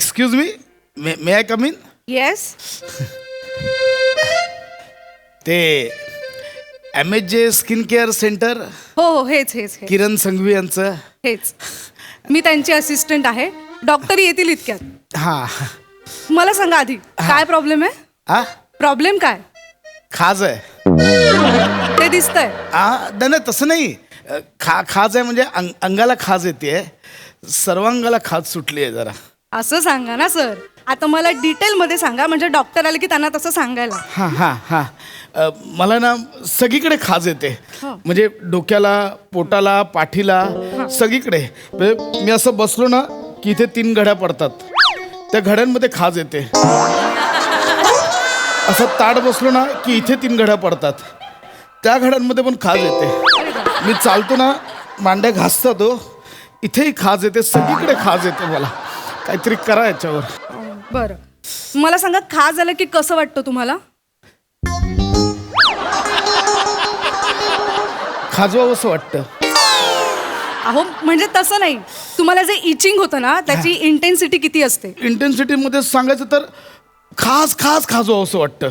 Excuse me may I come in yes ते M H J skin care centre हो हो हेच हेच हेच. किरण संघवी यांचं. हेच. मी त्यांची असिस्टंट आहे. डॉक्टर येतील इतक्यात. हां. मला सांगा आधी काय प्रॉब्लेम आहे? हा? प्रॉब्लेम काय? खाज आहे. ते दिसतंय. हा नाही नाही, तसं नाही. अ, खा खाज आहे म्हणजे अंग अंगाला खाज येते. सर्वांगाला खाज सुटली आहे जरा. असं सांगा ना सर. आता मला डिटेलमध्ये सांगा म्हणजे डॉक्टर आले की त्यांना तसं सांगायला. हां हां हां. अ, मला ना सगळीकडे खाज येते. हो. म्हणजे डोक्याला पोटाला पाठीला सगळीकडे. म्हणजे मी असं बसलो ना की इथे तीन घड्या पडतात. त्या घड्यांमध्ये खाज येते. असं ताड बसलो ना की इथे तीन घड्या पडतात. त्या घड्यांमध्ये पण खाज येते. मी चालतो ना मांड्या घासतात हो. इथेही खाज येते सगळीकडे खाज येते मला. काहीतरी करा याच्यावर. बरं. मला सांगा खा झालं की कसं वाटतं तुम्हाला? खाजवावं असं वाटतं. अहो म्हणजे तसं नाही. तुम्हाला जे इचिंग होतं ना त्याची इंटेन्सिटी किती असते? इंटेन्सिटीमध्ये सांगायचं तर खास खास खाजो असं वाटतं.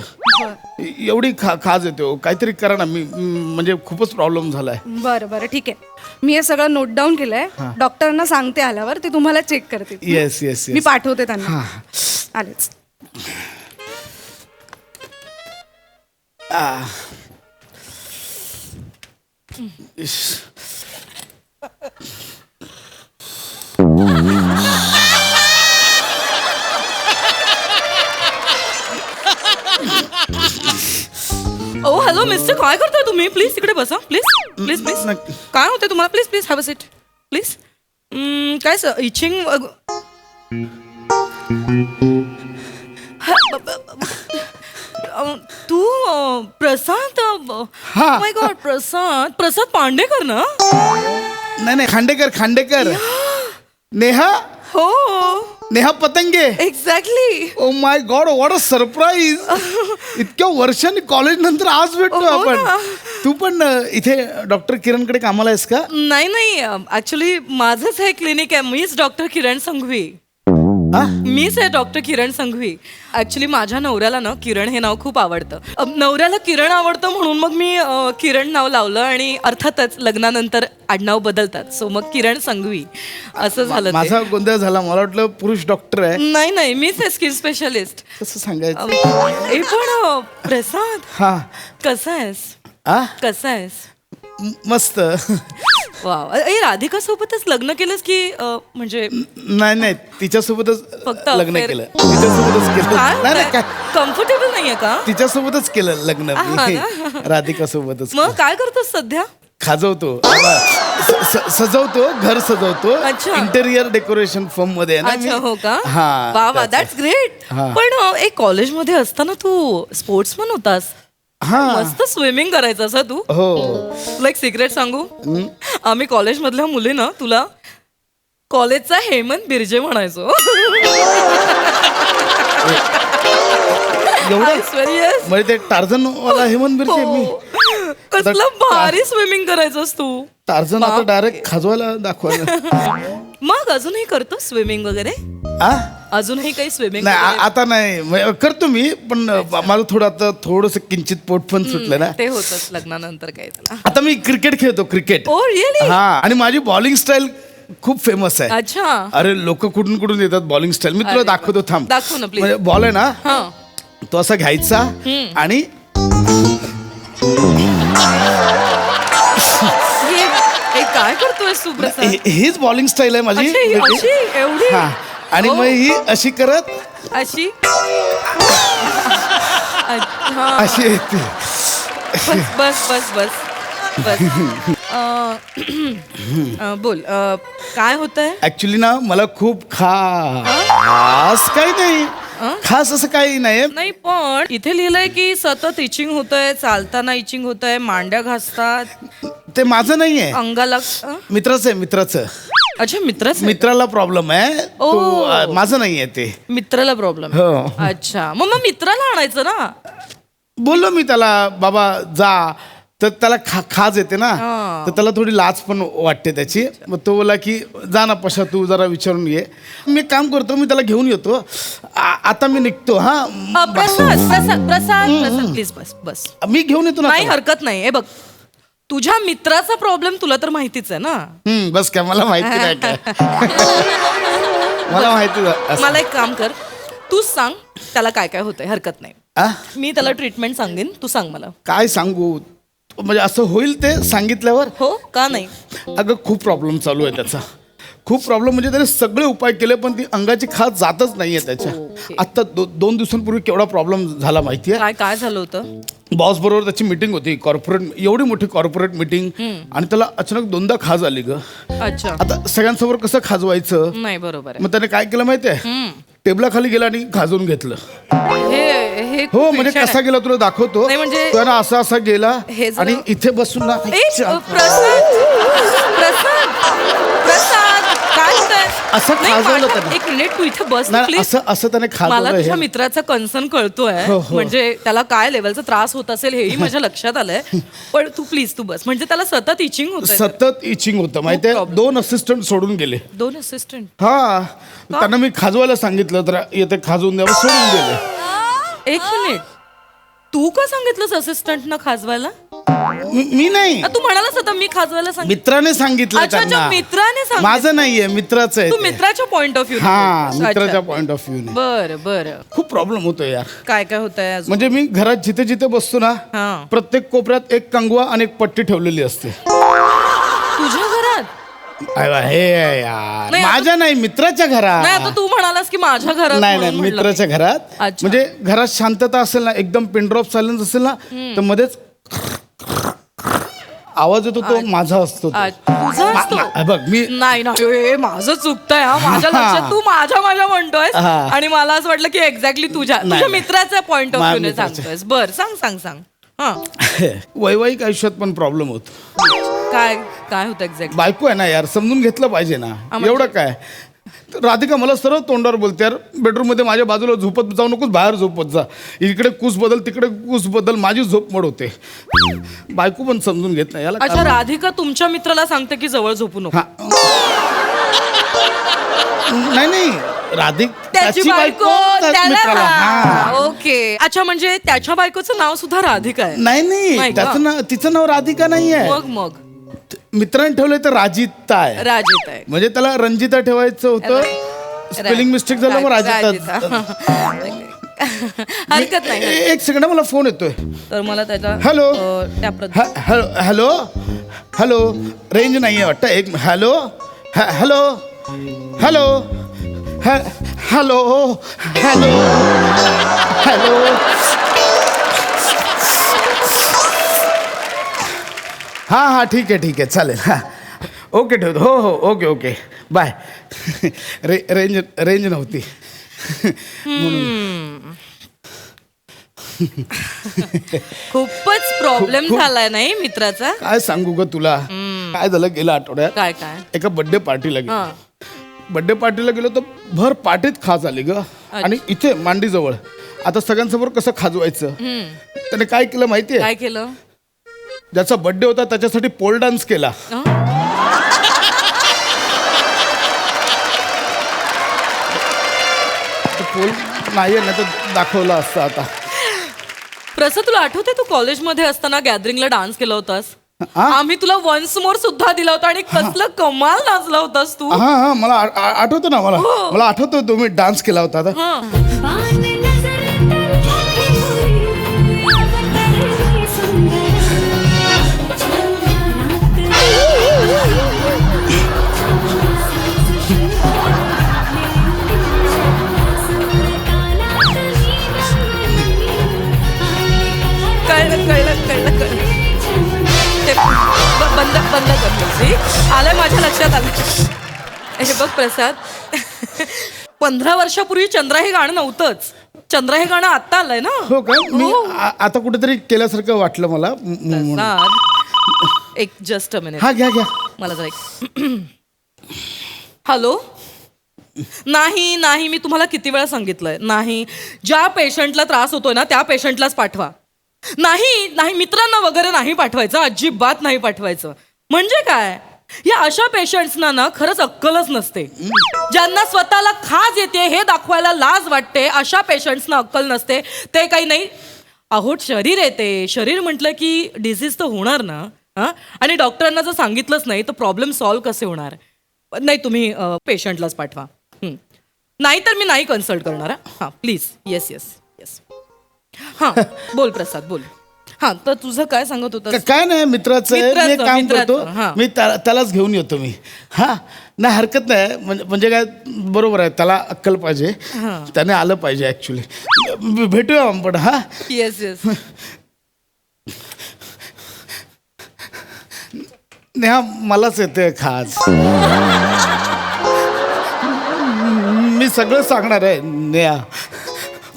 एवढी खा खाज येते हो. काहीतरी करा ना. मी म्हणजे खूपच प्रॉब्लेम झालाय. बरं बरं. ठीक आहे. मी हे सगळं नोट डाऊन केलंय. डॉक्टरांना सांगते आल्यावर ते तुम्हाला चेक करतील. येस येस मी येस पाठवते त्यांना. आलेच. ओ हॅलो मिस्टर काय करताय तुम्ही. प्लीज तिकडे बसा. प्लीज प्लीज प्लीज नक्की. काय होतंय तुम्हाला. Please please have a seat please काय सर इचिंग तू अ, प्रसाद हा. माय गॉड प्रसाद. प्रसाद पांडेकर ना? नाही नाही खांडेकर खांडेकर. नेहा? हो. Neha Patange. Exactly oh my god what a surprise इतक्या वर्षांनी कॉलेज नंतर आज भेटतो हो आपण. ना. तू पण अ, इथे डॉक्टर किरणकडे कामाला आहेस का? नाही नाही. ऍक्च्युली माझंच हे क्लिनिक आहे. मीच डॉक्टर किरण संघवी? मीच आहे डॉक्टर किरण संघवी. ऍक्च्युली माझ्या नवऱ्याला ना किरण हे नाव खूप आवडतं. अ, नवऱ्याला किरण आवडतं म्हणून मग मी अ, किरण नाव लावलं आणि अर्थातच लग्नानंतर आडनाव बदलतात. सो मग किरण संघवी. असं झालं ते. माझा गोंधळ झाला. मला वाटलं पुरुष डॉक्टर आहे. नाही नाही. मीच आहे स्किन स्पेशलिस्ट. कसं सांगायचं? ए पण अ, प्रसाद. हा. कसा आहेस? आ? कसा आहेस? म- मस्त. वा राधिका सोबतच लग्न केलंस की अ, म्हणजे नाही नाही तिच्यासोबतच फक्त लग्न affair. केलं. तिच्यासोबतच केलं. नाही नाही काय? कम्फर्टेबल नाहीये का? तिच्यासोबतच केलं लग्न हा मी? राधिका सोबतच मग काय करतोस सध्या? खाजवतो. स- स- सजवतो घर सजवतो. अच्छा. इंटेरियर डेकोरेशन फर्ममध्ये आहे ना अच्छा मी. हो का? हा वा वा त्याचं. दॅट्स ग्रेट हा. पण अ, एक कॉलेजमध्ये असताना तू स्पोर्ट्समन होतास. हा. मस्त स्विमिंग करायचं असं तू? हो. तुला एक सिक्रेट सांगू आम्ही कॉलेजमधल्या मुली ना तुला कॉलेजचा हेमंत बिर्जे म्हणायचो. एवढं. म्हणजे ते टार्झन वाला हेमंत बिर्जे मी? हो. कसलं भारी स्विमिंग करायचंस तू. टार्झन आता डायरेक्ट खाजवायला दाखवायला. मग अजूनही करतो स्विमिंग वगैरे? आ? अजूनही काही स्विमिंग नाही आ- आता नाही. करतो मी पण माझं थोडं आता थोडस किंचित पोट पण सुटलं ना. ते होतच लग्नानंतर काय त्याला. आता मी क्रिकेट खेळतो क्रिकेट. ओ रिअली हा आणि माझी बॉलिंग स्टाईल खूप फेमस आहे. अच्छा. अरे लोक कुठून कुठून येतात बॉलिंग स्टाईल? मी तुला दाखवतो थांब. दाखव ना, please. म्हणजे बॉल आहे ना हा. तो असा घ्यायचा आणि सुप्रसाद. ही- हीच बॉलिंग स्टाईल आहे माझी. अशी अशी एवढी? हा. आणि मग ही अशी करत अशी? अशी येते. बस बस बस बस बस. अं, अं, बोल अं, काय होतंय? ऍक्च्युली ना मला खूप खास काही नाही. खास असं काही नाही नाही पण इथे लिहिलंय की सतत इचिंग होतंय चालताना इचिंग होतंय मांड्या घासतात. ते माझं नाहीये. अंगाला अं? मित्राचं आहे मित्राचं. अच्छा मित्रच मित्राला प्रॉब्लेम आहे. तो, ओ. अं, माझं नाहीये ते. मित्राला प्रॉब्लेम हो. अच्छा. मग मग मित्राला आणायचं ना? बोललो मी त्याला बाबा जा. तर त्याला खा खाज येते ना. हा. तर त्याला थोडी लाज पण वाटते त्याची. मग तो बोला की जा ना पशा तू जरा विचारून ये. मी एक काम करतो मी त्याला घेऊन येतो. आ- आता मी निघतो हा. अ, प्रसाद प्रसाद प्रसाद प्रसाद प्लीज बस बस. मी घेऊन येतो ना नाही. हरकत नाही. हे बघ तुझ्या मित्राचा प्रॉब्लेम तुला तर माहितीच आहे ना? हम्म, बस काय मला माहिती नाही काय. मला माहिती. असं- मला एक काम कर तूच सांग त्याला काय काय होतंय हरकत नाही. आ? मी त्याला ट्रीटमेंट सांगेन तू सांग मला. काय सांगू? म्हणजे असं होईल ते सांगितल्यावर? हो का नाही? अगं खूप प्रॉब्लेम चालू आहे त्याचा. खूप प्रॉब्लेम म्हणजे त्याने सगळे उपाय केले पण ती अंगाची खास जातच नाहीये त्याच्या. आता दो, दोन दिवसांपूर्वी केवढा प्रॉब्लेम झाला माहितीये? काय काय झालं होतं? बॉस बरोबर त्याची मीटिंग होती कॉर्पोरेट एवढी मोठी कॉर्पोरेट मीटिंग आणि त्याला अचानक दोनदा खाज आली ग. अच्छा. आता सगळ्यांसमोर कसं खाजवायचं? नाही बरोबर आहे. मग त्याने काय केलं माहितीये? टेबलाखाली गेला आणि खाजवून घेतलं. हे हे खूप हो म्हणजे भीषण कसा आहे. गेला तुला दाखवतो. नाही, म्हणजे- तो ना असा असा गेला हे जरा- आणि इथे बसून ना ए, प्रसाद! प्रसाद! प्रसाद! असं नाही, खाजवलं त्याने. एक मिनिट तू इथे बस प्लीज असं असं त्याने मला खाजवलं तुझ्या हे. मित्राचा कन्सर्न कळतोय. हो, हो. म्हणजे त्याला काय लेवलचा त्रास होत असेल हेही माझ्या लक्षात आलंय. पण तू प्लीज तू बस. म्हणजे त्याला सतत इचिंग होत सतत इचिंग होतं. माहितीये? problem. दोन असिस्टंट सोडून गेले. दोन असिस्टंट हा. त्यांना मी खाजवायला सांगितलं तर येते खाजवून द्यावं सोडून गेले. एक मिनिट. तू का सांगितलंस असिस्टंटनं खाजवायला? मी नाही. तू म्हणालास आता मी खाजवायला सांगितलं मित्राने सांगितलं अच्छा, अच्छा, त्यांना. मित्राने सांगितलं. माझं नाहीये मित्राचं आहे तू ते. मित्राच्या पॉइंट ऑफ व्ह्यू हा मित्राच्या पॉइंट ऑफ व्ह्यू बर बर. खूप प्रॉब्लेम होतो यार. काय काय होत आहे म्हणजे मी घरात जिथे जिथे बसतो ना हा. प्रत्येक कोपऱ्यात एक कंगवा आणि एक पट्टी ठेवलेली असते. तुझ्या घरात? अरे हे यार. नाही, आता- माझ्या नाही मित्राच्या घरात. आता तू म्हणालास की माझ्या घरात नाही म्हणून नाही मित्राच्या. घरात. अच्छा. म्हणजे घरात शांतता असेल ना एकदम पिनड्रॉप सायलेन्स असेल ना तर मध्येच आवाज येतो तो माझा असतो तो. आ, तुझा मा- असतो मा- बघ मी नाही नाही हे माझं चुकतंय हा माझ्या. लक्षात तू माझ्या माझ्या म्हणतोय हा. आणि मला असं वाटलं की एक्झॅक्टली तुझ्या तुझ्या नाही. मित्राचा पॉइंट ऑफ माझ्या व्ह्यू. सांगतोयस बर सांग सांग सांग हा वैवाहिक आयुष्यात पण प्रॉब्लेम होतो काय काय होतं एक्झॅक्ट बायको आहे ना यार समजून घेतलं पाहिजे ना म्हणजे? एवढं काय तर राधिका मला सरळ तोंडावर बोलते यार. बेडरूममध्ये माझ्या बाजूला झोपत जाऊ नकोस बाहेर झोपत जा. इकडे कूस बदल तिकडे कूस बदल माझी झोप मोड होते. बायको पण समजून घेत नाही याला अच्छा राधिका तुमच्या मित्राला सांगते की जवळ झोपू नको. नाही नाही. राधिक त्याची बायको त्याला हा. ओके. अच्छा म्हणजे त्याच्या बायकोचं नाव सुद्धा राधिका आहे. नाही नाही? त्याचं तिचं नाव राधिका नाही आहे मग मग? मित्रांनी ठेवलंय तर राजिता आहे. राजित आहे. म्हणजे त्याला रंजिता ठेवायचं होतं. स्पेलिंग मिस्टेक झालं मग राजिता हरकत नाही. ए- एक सेकंड मला फोन येतोय. तर मला त्याच्या हॅलो. अं, त्या प्रत- ह- हॅलो हॅलो? हॅलो? रेंज नाही आहे वाटतं. एक हॅलो? ह- हॅलो? हॅलो? ह- हॅलो? हॅलो? हॅलो? हां हां ठीक आहे ठीक आहे चालेल. हां. ओके ठेवतो. हो हो ओके ओके. बाय. रे रेंज रेंज नव्हती. खूपच प्रॉब्लेम झालाय नाही मित्राचा? काय सांगू ग तुला? काय झालं गेल्या आठवड्यात? काय काय? एका बर्थडे पार्टीला गेलो. हा. बर्थडे पार्टीला गेलो तर भर पार्टीत खाज आली ग. आणि इथे मांडीजवळ. आता सगळ्यांसमोर कसं खाजवायचं? त्याने काय केलं माहितीये? काय केलं? ज्याचा बर्थडे होता त्याच्यासाठी पोल डान्स केला. हं? पोल नाहीये ना तर दाखवला असता आता. प्रसाद तुला आठवते तू कॉलेजमध्ये असताना गॅदरिंगला डान्स केला होतास? हा? आम्ही तुला वन्स मोर सुद्धा दिला होता आणि कसलं कमाल नाचला होतास तू. हा हा मला आ- आ- आठवतं ना मला. मला आठवतं तुम्ही डान्स केला होता आता. हं. कळलं कळलं कळलं कळलं. ते बंद बंद कर म्युझिक आलंय माझ्या लक्षात आलं हे बघ प्रसाद. पंधरा वर्षापूर्वी चंद्रा हे गाणं नव्हतंच. चंद्रा हे गाणं आत्ता आलंय ना? हो का? मी आ- आता कुठेतरी केल्यासारखं वाटलं मला. म- म- म्हणून. प्रसाद एक जस्ट अ मिनिट हा घ्या घ्या. मला जरा एक. हॅलो नाही नाही मी तुम्हाला किती वेळा सांगितलंय. नाही ज्या पेशंटला त्रास होतोय ना त्या पेशंटलाच पाठवा. नाही नाही मित्रांना वगैरे नाही पाठवायचं अजिबात नाही पाठवायचं. म्हणजे काय? या अशा पेशंट्सना ना खरंच अक्कलच नसते. ज्यांना स्वतःला खाज येते हे दाखवायला लाज वाटते अशा पेशंट्सना अक्कल नसते. ते काही नाही. अहो शरीर येते. शरीर म्हटलं की डिझीज तर होणार ना? आणि डॉक्टरांना जर सांगितलंच नाही तर प्रॉब्लेम सॉल्व्ह कसे होणार? नाही तुम्ही पेशंटलाच पाठवा. नाहीतर नाही तर मी नाही कन्सल्ट करणार हां. प्लीज येस येस हां बोल प्रसाद बोल. हां तर तुझं काय सांगत होतं का- काय नाही मित्राचं आहे मी एक मित्राचं, काम मित्राचं, करतो हां. मी त्या- त्यालाच घेऊन येतो मी. हा नाही हरकत नाही. म्हणजे म्हणजे काय बरोबर आहे त्याला अक्कल पाहिजे. त्याने आलं पाहिजे ऍक्च्युली भेटूया आपण हा? येस येस नेहा मलाच येते खास. मी सगळं सांगणार आहे नेहा.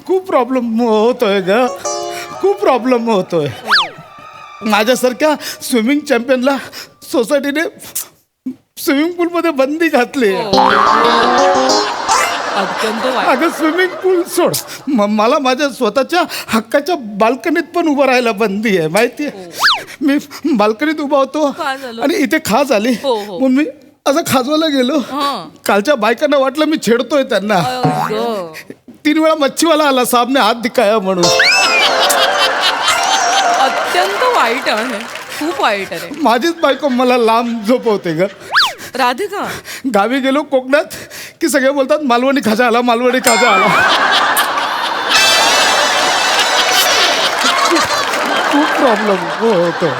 खूप प्रॉब्लेम होतोय ग. खूप प्रॉब्लेम होतोय. माझ्यासारख्या स्विमिंग चॅम्पियनला सोसायटीने स्विमिंग पूलमध्ये बंदी घातली. अत्यंत वाईट. अगं स्विमिंग पूल सोड. म- मला माझ्या स्वतःच्या हक्काच्या बाल्कनीत पण उभं राहायला बंदी आहे माहिती आहे मी बाल्कनीत उभा होतो झालं? आणि इथे खाज आली हो, हो. म्हणून मी असं खाजवायला गेलो. हां. कालच्या बायकांना वाटलं मी छेडतोय त्यांना. अगं. तीन वेळा मच्छीवाला आला सामने हात दिखाया म्हणून. अत्यंत वाईट आहे. खूप वाईट आहे माझीच बायको मला लांब झोपवते ग. राधिका. गावी गेलो कोकणात की सगळे बोलतात मालवणी खाजा आला मालवणी खाजा आला. खूप प्रॉब्लेम होतो.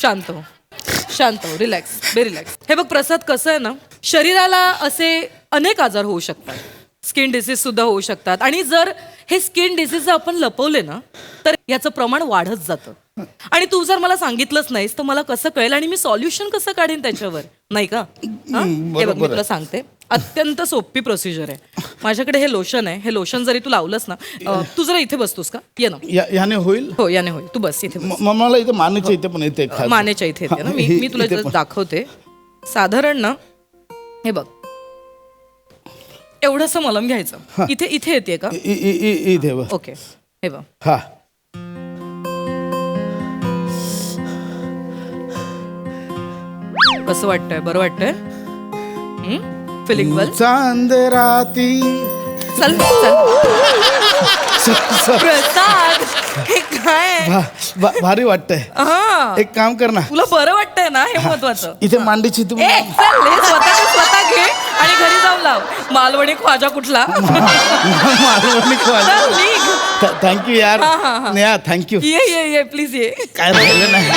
शांत हो. शांत हो रिलॅक्स बे रिलॅक्स हे बघ प्रसाद कसं आहे ना शरीराला असे अनेक आजार होऊ शकतात. स्किन डिसीज सुद्धा होऊ शकतात. आणि जर हे स्किन डिसीज आपण लपवले ना तर याचं प्रमाण वाढत जातं. आणि तू जर मला सांगितलंच नाहीस तर मला कसं कळेल? आणि मी सॉल्युशन कसं काढेन त्याच्यावर? नाही का? हा? हे? बघ मी तुला सांगते. अत्यंत सोपी प्रोसिजर आहे. माझ्याकडे हे लोशन आहे. हे लोशन जरी तू लावलंस ना अं, तू जरा इथे बसतोस का? ये ना. या- याने होईल? हो याने होईल. तू बस इथे बस. म- म- मला इथे मानेच्या इथे पण येते. मानेच्या इथे येते ना. मी हा, मी तुला. दाखवते. साधारण ना हे बघ. एवढंसं मलम घ्यायचं. इथे इथे येते का? इ- इ- इ- इथे बघ. ओके. हे बघ. हा. कसं वाटतंय? बरं वाटतंय? फिलिंग वेल चांद राती. चल चल. प्रसाद हे काय? भा- भा- भारी वाटतंय. हा. एक काम कर ना. तुला बरं वाटतंय ना? हे महत्वाचं. इथे मांडीची तू ए चल हे स्वतः स्वतः घे. आणि घरी जाऊन लाव. मालवणी ख्वाजा कुठला? मालवणी चल निघ. थँक्यू यार. हा, हा, हा. नेहा थँक्यू ये ये ये प्लीज ये. काय राहिलं नाही.